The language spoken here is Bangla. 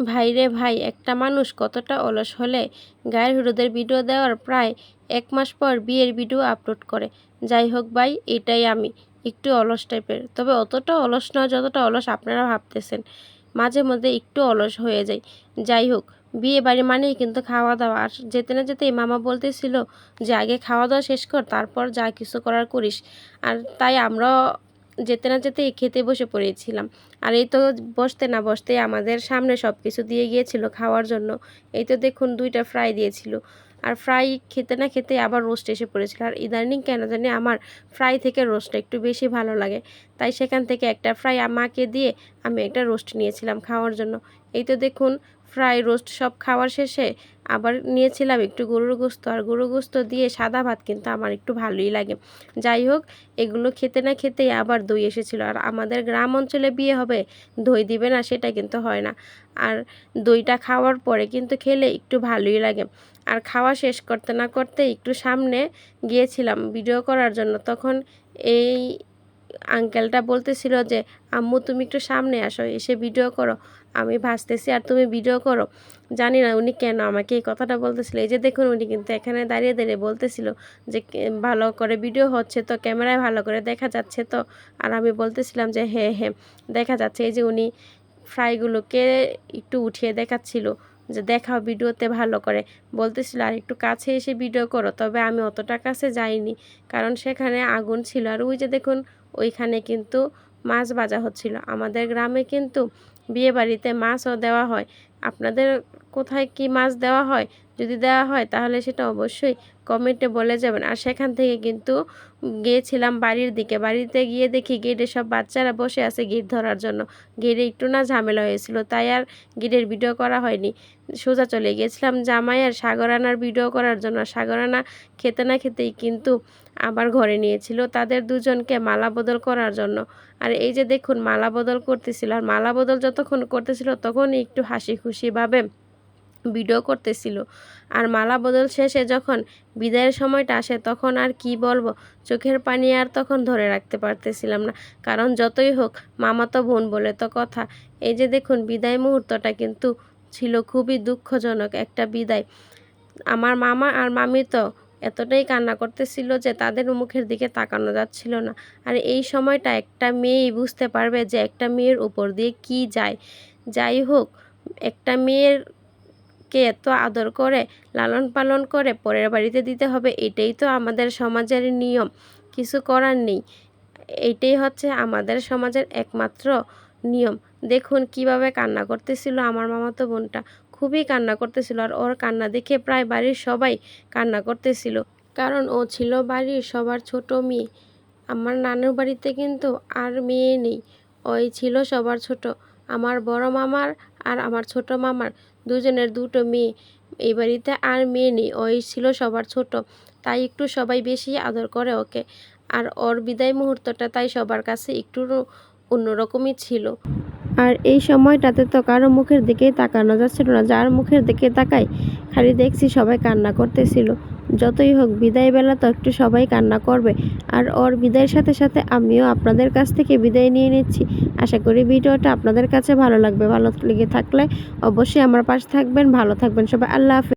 ভাই রে ভাই, একটা মানুষ কতটা অলস হলে গায়ের হলুদের ভিডিও দেওয়ার প্রায় এক মাস পর বিয়ের ভিডিও আপলোড করে। যাই হোক ভাই, এটাই আমি। একটু অলস টাইপের। তবে অতটা অলস নয় যতটা অলস আপনারা ভাবতেছেন। মাঝে মধ্যে একটু অলস হয়ে যায়। যাই হোক, বিয়ে বাড়ি মানেই কিন্তু খাওয়া দাওয়া আর যেতে না যেতেই মামা বলতেছিল যে, আগে খাওয়া দাওয়া শেষ কর, তারপর যা কিছু করার করিস। আর তাই আমরা যেতে না যেতেই খেতে বসে পড়েছিলাম। আর এই তো বসতে না বসতে আমাদের সামনে সব কিছু দিয়ে গিয়েছিল খাওয়ার জন্য। এই তো দেখুন দুইটা ফ্রাই দিয়েছিল। আর ফ্রাই খেতে না খেতে আবার রোস্ট এসে পড়েছিল। আর ইদানিং কেন জানি আমার ফ্রাই থেকে রোস্টটা একটু বেশি ভালো লাগে। তাই সেখান থেকে একটা ফ্রাই আমাকে দিয়ে আমি একটা রোস্ট নিয়েছিলাম খাওয়ার জন্য। এই তো দেখুন ফ্রাই রোস্ট সব খাওয়ার শেষে আবার নিয়েছিলাম একটু গরুর গোস্ত। আর গরুর গোস্ত দিয়ে সাদা ভাত কিন্তু আমার একটু ভালোই লাগে। যাই হোক, এগুলো খেতে না খেতেই আবার দই এসেছিল। আর আমাদের গ্রাম অঞ্চলে বিয়ে হবে, দই দিবে না সেটা কিন্তু হয় না। আর দইটা খাওয়ার পরে কিন্তু খেলে একটু ভালোই লাগে। আর খাওয়া শেষ করতে না করতে একটু সামনে গিয়েছিলাম ভিডিও করার জন্য। তখন এই আঙ্কেলটা বলতেছিল যে, আম্মু, তুমি একটু সামনে আসো, এসে ভিডিও করো। আমি ভাসতেছি, আর তুমি ভিডিও করো? জানি না উনি কেন আমাকে এই কথাটা বলতেছিল। এই যে দেখুন উনি কিন্তু এখানে দাঁড়িয়ে দাঁড়িয়ে বলতেছিল যে ভালো করে ভিডিও হচ্ছে তো, ক্যামেরায় ভালো করে দেখা যাচ্ছে তো? আর আমি বলতেছিলাম যে হ্যাঁ হ্যাঁ দেখা যাচ্ছে। এই যে উনি ফ্রাইগুলোকে একটু উঠিয়ে দেখাচ্ছিল যে, দেখাও ভিডিওতে ভালো করে। বলতেছিল, আর একটু কাছে এসে ভিডিও করো। তবে আমি অতটা কাছে যাইনি, কারণ সেখানে আগুন ছিল। আর ওই যে দেখুন ওইখানে কিন্তু মাছ ভাজা হচ্ছিল। আমাদের গ্রামে কিন্তু বিয়ে বাড়িতে মাছও দেওয়া হয়। আপনাদের কোথায় কি মাছ দেওয়া হয়? যদি দেওয়া হয় তাহলে সেটা অবশ্যই কমেন্টে বলে যাবেন। আর সেখান থেকে কিন্তু গিয়েছিলাম বাড়ির দিকে। বাড়িতে গিয়ে দেখি গেটে সব বাচ্চারা বসে আছে গিট ধরার জন্য। গেটে একটু না ঝামেলা হয়েছিল, তাই আর গিটের ভিডিও করা হয়নি। সোজা চলে গিয়েছিলাম জামাই জামাইয়ের সাগরানার ভিডিও করার জন্য। সাগরানা খেতে না খেতেই কিন্তু আবার ঘরে নিয়েছিল তাদের দুজনকে মালা বদল করার জন্য। আর এই যে দেখুন মালা বদল করতেছিল, আর মালা বদল যতক্ষণ করতেছিল তখনই একটু হাসি খুশিভাবে ভিডিও করতেছিল। আর মালা বদল শেষে যখন বিদায়ের সময়টা আসে, তখন আর কি বলব, চোখের পানি আর তখন ধরে রাখতে পারতেছিলাম না। কারণ যতই হোক মামা তো বোন বলে তো কথা। এই যে দেখুন, বিদায় মুহূর্তটা কিন্তু ছিল খুবই দুঃখজনক একটা বিদায়। আমার মামা আর মামি তো এতটাই কান্না করতেছিল যে তাদের মুখের দিকে তাকানো যাচ্ছিল না। আর এই সময়টা একটা মেয়েই বুঝতে পারবে যে একটা মেয়ের উপর দিয়ে কি যায়। যাই হোক, একটা মেয়ের কে এত আদর করে, লালন পালন করে পরের বাড়িতে দিতে হবে, এটাই তো আমাদের সমাজের নিয়ম। কিছু করার নেই। এইটাই হচ্ছে আমাদের সমাজের একমাত্র নিয়ম। দেখুন কীভাবে কান্না করতেছিল আমার মামাতো বোনটা। খুবই কান্না করতেছিল আর ওর কান্না দেখে প্রায় বাড়ির সবাই কান্না করতেছিল। কারণ ও ছিল বাড়ির সবার ছোট মেয়ে। আমার নানুর বাড়িতে কিন্তু আর মেয়ে নেই। ওই ছিল সবার ছোট। আমার বড় মামার আর আমার ছোট মামার। দুজনের দুটো মেয়ে। এই বাড়িতে আর মেয়ে নেই, ওই ছিল সবার ছোট। তাই একটু সবাই বেশি আদর করে ওকে। আর ওর বিদায় মুহূর্তটা তাই সবার কাছে একটু অন্যরকমই ছিল। আর এই সময়টাতে তো কারও মুখের দিকেই তাকানো যাচ্ছিল না। যার মুখের দিকে তাকাই খালি দেখছি সবাই কান্না করতেছিল। যতই হোক, বিদায় বেলা তো একটু সবাই কান্না করবে। আর ওর বিদায়ের সাথে সাথে আমিও আপনাদের কাছ থেকে বিদায় নিয়ে নিচ্ছি। আশা করি ভিডিওটা আপনাদের কাছে ভালো লাগবে। ভালো লেগে থাকলে অবশ্যই আমার পাশে থাকবেন। ভালো থাকবেন সবাই। আল্লাহ হাফেজ।